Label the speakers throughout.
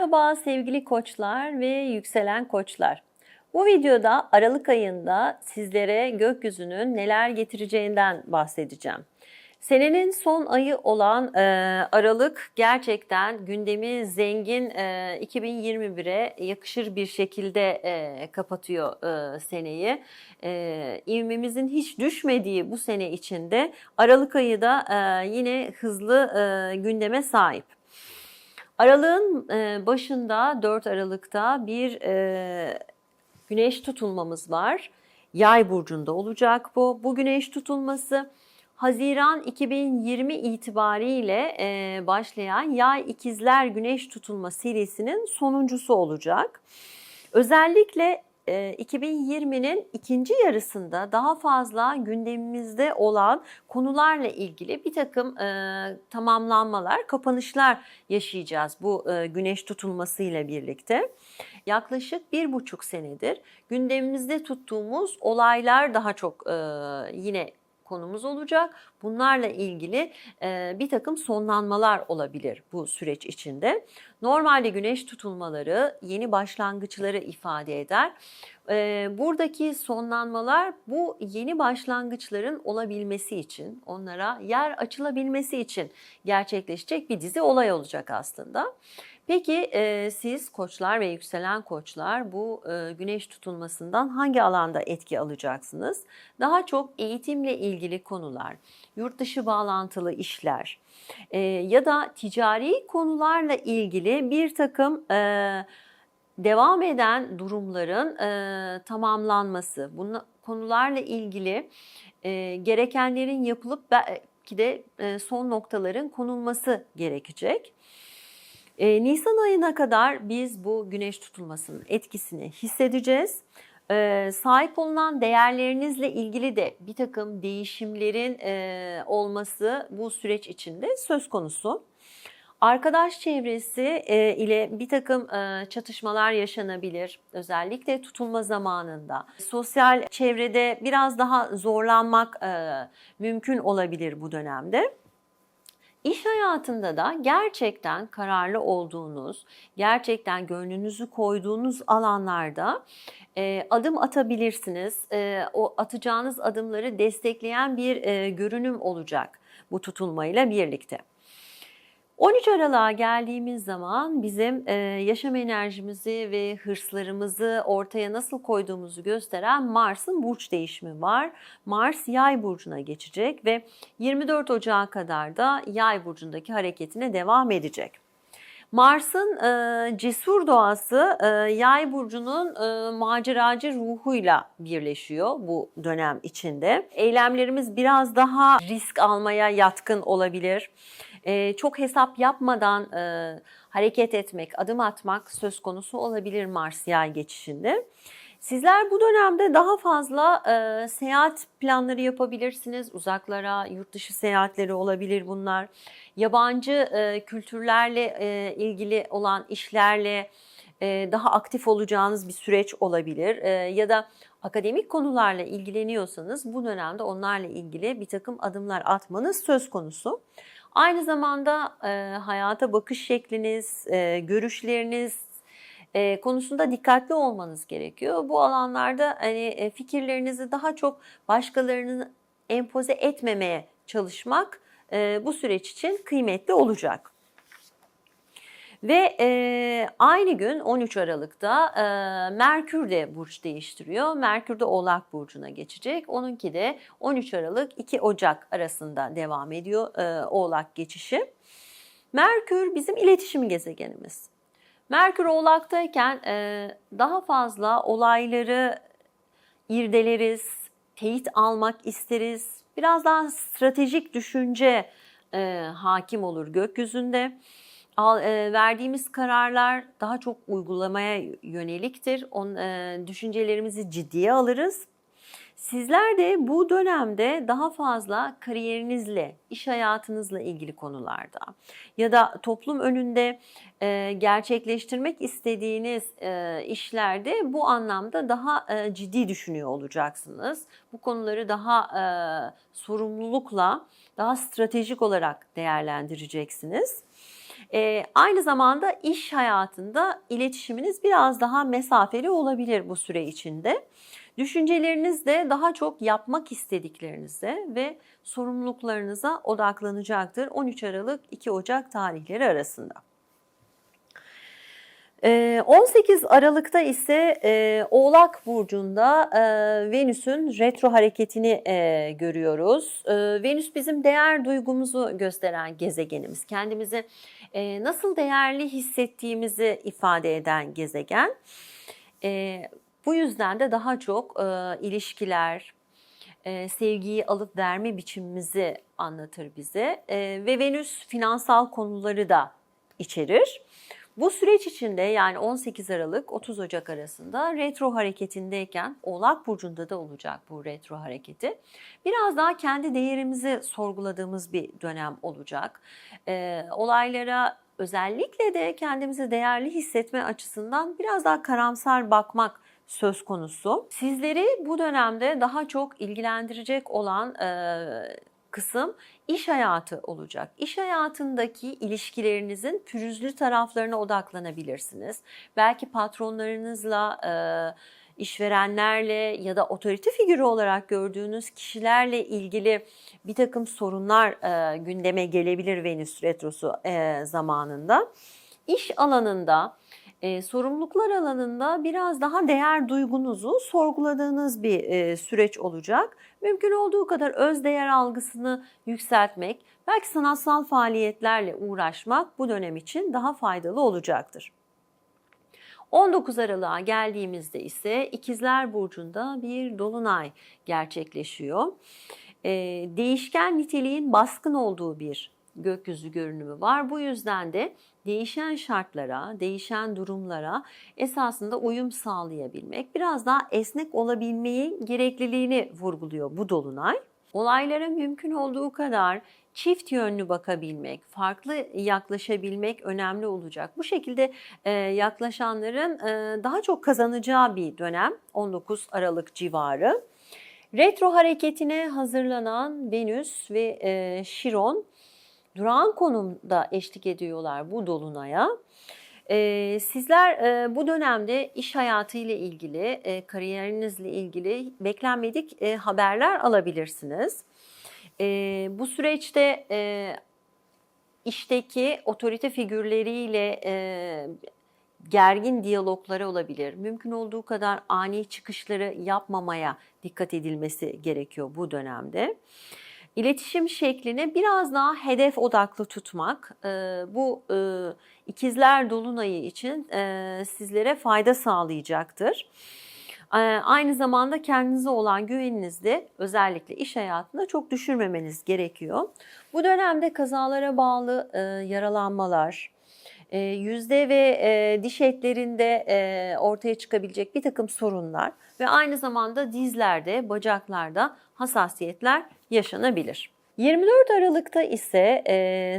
Speaker 1: Merhaba sevgili koçlar ve yükselen koçlar. Bu videoda Aralık ayında sizlere gökyüzünün neler getireceğinden bahsedeceğim. Senenin son ayı olan e, Aralık gerçekten gündemi zengin e, 2021'e yakışır bir şekilde e, kapatıyor e, seneyi. E, ivmemizin hiç düşmediği bu sene içinde Aralık ayı da e, yine hızlı e, gündeme sahip. Aralığın e, başında 4 Aralık'ta bir e, güneş tutulmamız var. Yay burcunda olacak bu. Bu güneş tutulması Haziran 2020 itibariyle e, başlayan Yay İkizler Güneş Tutulma serisinin sonuncusu olacak. Özellikle 2020'nin ikinci yarısında daha fazla gündemimizde olan konularla ilgili bir takım e, tamamlanmalar, kapanışlar yaşayacağız bu e, güneş tutulmasıyla birlikte. Yaklaşık bir buçuk senedir gündemimizde tuttuğumuz olaylar daha çok e, yine konumuz olacak. Bunlarla ilgili e, bir takım sonlanmalar olabilir bu süreç içinde. Normalde güneş tutulmaları yeni başlangıçları ifade eder. E, buradaki sonlanmalar bu yeni başlangıçların olabilmesi için, onlara yer açılabilmesi için gerçekleşecek bir dizi olay olacak aslında. Peki e, siz koçlar ve yükselen koçlar bu e, güneş tutulmasından hangi alanda etki alacaksınız? Daha çok eğitimle ilgili konular, yurt dışı bağlantılı işler e, ya da ticari konularla ilgili bir takım e, devam eden durumların e, tamamlanması, bu konularla ilgili e, gerekenlerin yapılıp belki de e, son noktaların konulması gerekecek. E, Nisan ayına kadar biz bu güneş tutulmasının etkisini hissedeceğiz. E, sahip olunan değerlerinizle ilgili de bir takım değişimlerin e, olması bu süreç içinde söz konusu. Arkadaş çevresi e, ile bir takım e, çatışmalar yaşanabilir. Özellikle tutulma zamanında. Sosyal çevrede biraz daha zorlanmak e, mümkün olabilir bu dönemde. İş hayatında da gerçekten kararlı olduğunuz, gerçekten gönlünüzü koyduğunuz alanlarda e, adım atabilirsiniz. E, o atacağınız adımları destekleyen bir e, görünüm olacak bu tutulmayla birlikte. 13 Aralık'a geldiğimiz zaman bizim e, yaşam enerjimizi ve hırslarımızı ortaya nasıl koyduğumuzu gösteren Mars'ın burç değişimi var. Mars Yay burcuna geçecek ve 24 Ocağı kadar da Yay burcundaki hareketine devam edecek. Mars'ın e, cesur doğası e, Yay burcunun maceracı ruhuyla birleşiyor bu dönem içinde. Eylemlerimiz biraz daha risk almaya yatkın olabilir e, çok hesap yapmadan e, hareket etmek, adım atmak söz konusu olabilir Mars yay geçişinde. Sizler bu dönemde daha fazla e, seyahat planları yapabilirsiniz. Uzaklara, yurt dışı seyahatleri olabilir bunlar. Yabancı e, kültürlerle e, ilgili olan işlerle e, daha aktif olacağınız bir süreç olabilir. E, ya da akademik konularla ilgileniyorsanız bu dönemde onlarla ilgili bir takım adımlar atmanız söz konusu. Aynı zamanda e, hayata bakış şekliniz, e, görüşleriniz e, konusunda dikkatli olmanız gerekiyor. Bu alanlarda hani e, fikirlerinizi daha çok başkalarının empoze etmemeye çalışmak e, bu süreç için kıymetli olacak. Ve e, aynı gün 13 Aralık'ta e, Merkür de burç değiştiriyor. Merkür de Oğlak Burcu'na geçecek. Onunki de 13 Aralık 2 Ocak arasında devam ediyor e, Oğlak geçişi. Merkür bizim iletişim gezegenimiz. Merkür Oğlak'tayken e, daha fazla olayları irdeleriz, teyit almak isteriz. Biraz daha stratejik düşünce e, hakim olur gökyüzünde e, verdiğimiz kararlar daha çok uygulamaya yöneliktir. On, e, düşüncelerimizi ciddiye alırız. Sizler de bu dönemde daha fazla kariyerinizle, iş hayatınızla ilgili konularda ya da toplum önünde e, gerçekleştirmek istediğiniz işlerde bu anlamda daha ciddi düşünüyor olacaksınız. Bu konuları daha sorumlulukla, daha stratejik olarak değerlendireceksiniz. E, aynı zamanda iş hayatında iletişiminiz biraz daha mesafeli olabilir bu süre içinde. Düşünceleriniz de daha çok yapmak istediklerinize ve sorumluluklarınıza odaklanacaktır 13 Aralık 2 Ocak tarihleri arasında. Ee, 18 Aralık'ta ise e, Oğlak Burcu'nda e, Venüs'ün retro hareketini e, görüyoruz. Venüs bizim değer duygumuzu gösteren gezegenimiz. Kendimizi e, nasıl değerli hissettiğimizi ifade eden gezegen. E, bu yüzden de daha çok e, ilişkiler, e, sevgiyi alıp verme biçimimizi anlatır bize. E, ve Venüs finansal konuları da içerir. Bu süreç içinde yani 18 Aralık 30 Ocak arasında retro hareketindeyken Oğlak Burcu'nda da olacak bu retro hareketi. Biraz daha kendi değerimizi sorguladığımız bir dönem olacak. E, olaylara özellikle de kendimizi değerli hissetme açısından biraz daha karamsar bakmak söz konusu. Sizleri bu dönemde daha çok ilgilendirecek olan e, kısım iş hayatı olacak. İş hayatındaki ilişkilerinizin pürüzlü taraflarına odaklanabilirsiniz. Belki patronlarınızla, e, işverenlerle ya da otorite figürü olarak gördüğünüz kişilerle ilgili bir takım sorunlar e, gündeme gelebilir Venüs retrosu e, zamanında. İş alanında e, sorumluluklar alanında biraz daha değer duygunuzu sorguladığınız bir e, süreç olacak. Mümkün olduğu kadar öz değer algısını yükseltmek, belki sanatsal faaliyetlerle uğraşmak bu dönem için daha faydalı olacaktır. 19 Aralık'a geldiğimizde ise İkizler Burcu'nda bir dolunay gerçekleşiyor. Ee, değişken niteliğin baskın olduğu bir gökyüzü görünümü var. Bu yüzden de değişen şartlara, değişen durumlara esasında uyum sağlayabilmek, biraz daha esnek olabilmeyi gerekliliğini vurguluyor bu dolunay. Olaylara mümkün olduğu kadar çift yönlü bakabilmek, farklı yaklaşabilmek önemli olacak. Bu şekilde e, yaklaşanların e, daha çok kazanacağı bir dönem 19 Aralık civarı. Retro hareketine hazırlanan Venüs ve e, durağan konumda eşlik ediyorlar bu dolunaya. Ee, sizler e, bu dönemde iş hayatı ile ilgili, e, kariyerinizle ilgili beklenmedik e, haberler alabilirsiniz. E, bu süreçte işteki otorite figürleriyle gergin diyalogları olabilir. Mümkün olduğu kadar ani çıkışları yapmamaya dikkat edilmesi gerekiyor bu dönemde. İletişim şeklini biraz daha hedef odaklı tutmak bu ikizler dolunayı için sizlere fayda sağlayacaktır. Aynı zamanda kendinize olan güveninizi özellikle iş hayatında çok düşürmemeniz gerekiyor. Bu dönemde kazalara bağlı yaralanmalar, e, yüzde ve e, diş etlerinde e, ortaya çıkabilecek bir takım sorunlar ve aynı zamanda dizlerde, bacaklarda hassasiyetler yaşanabilir. 24 Aralık'ta ise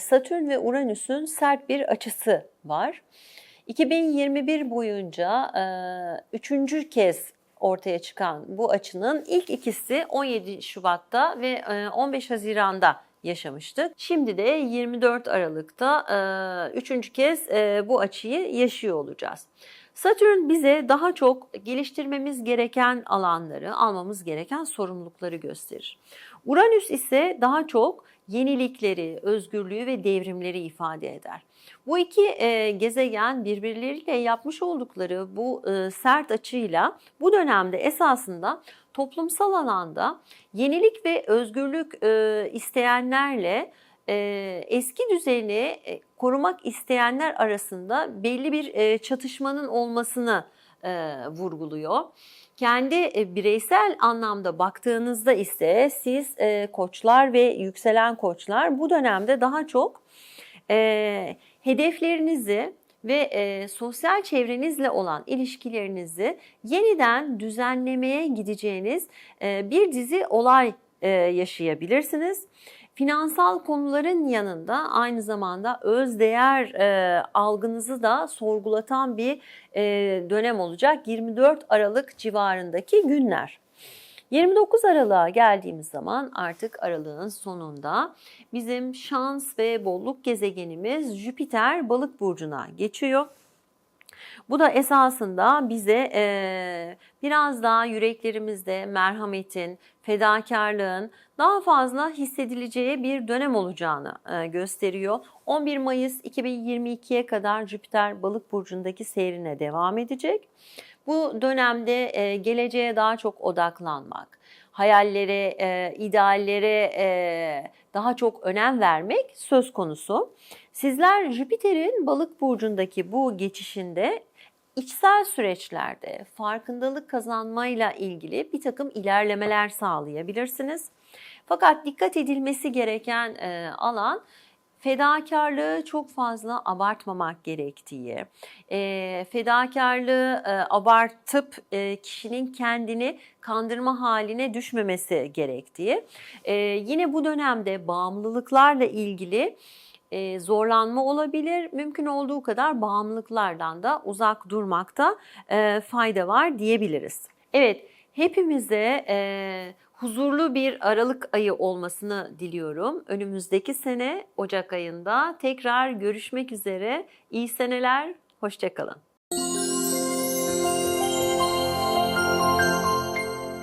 Speaker 1: Satürn ve Uranüs'ün sert bir açısı var. 2021 boyunca üçüncü kez ortaya çıkan bu açının ilk ikisi 17 Şubat'ta ve 15 Haziran'da yaşamıştık. Şimdi de 24 Aralık'ta e, üçüncü kez e, bu açıyı yaşıyor olacağız. Satürn bize daha çok geliştirmemiz gereken alanları, almamız gereken sorumlulukları gösterir. Uranüs ise daha çok yenilikleri, özgürlüğü ve devrimleri ifade eder. Bu iki e, gezegen birbirleriyle yapmış oldukları bu e, sert açıyla bu dönemde esasında toplumsal alanda yenilik ve özgürlük e, isteyenlerle e, eski düzeni e, korumak isteyenler arasında belli bir e, çatışmanın olmasını e, vurguluyor. Kendi e, bireysel anlamda baktığınızda ise siz e, koçlar ve yükselen koçlar bu dönemde daha çok e, hedeflerinizi ve e, sosyal çevrenizle olan ilişkilerinizi yeniden düzenlemeye gideceğiniz e, bir dizi olay e, yaşayabilirsiniz. Finansal konuların yanında aynı zamanda özdeğer e, algınızı da sorgulatan bir e, dönem olacak 24 Aralık civarındaki günler. 29 Aralık'a geldiğimiz zaman artık aralığın sonunda bizim şans ve bolluk gezegenimiz Jüpiter balık burcuna geçiyor. Bu da esasında bize e, biraz daha yüreklerimizde merhametin, fedakarlığın daha fazla hissedileceği bir dönem olacağını e, gösteriyor. 11 Mayıs 2022'ye kadar Jüpiter balık burcundaki seyrine devam edecek. Bu dönemde e, geleceğe daha çok odaklanmak, hayallere, e, ideallere e, daha çok önem vermek söz konusu. Sizler Jüpiter'in balık burcundaki bu geçişinde içsel süreçlerde farkındalık kazanmayla ilgili bir takım ilerlemeler sağlayabilirsiniz. Fakat dikkat edilmesi gereken e, alan fedakarlığı çok fazla abartmamak gerektiği, e, fedakarlığı e, abartıp e, kişinin kendini kandırma haline düşmemesi gerektiği. E, yine bu dönemde bağımlılıklarla ilgili e, zorlanma olabilir. Mümkün olduğu kadar bağımlılıklardan da uzak durmakta e, fayda var diyebiliriz. Evet, hepimize e, huzurlu bir Aralık ayı olmasını diliyorum. Önümüzdeki sene Ocak ayında tekrar görüşmek üzere. İyi seneler, hoşçakalın.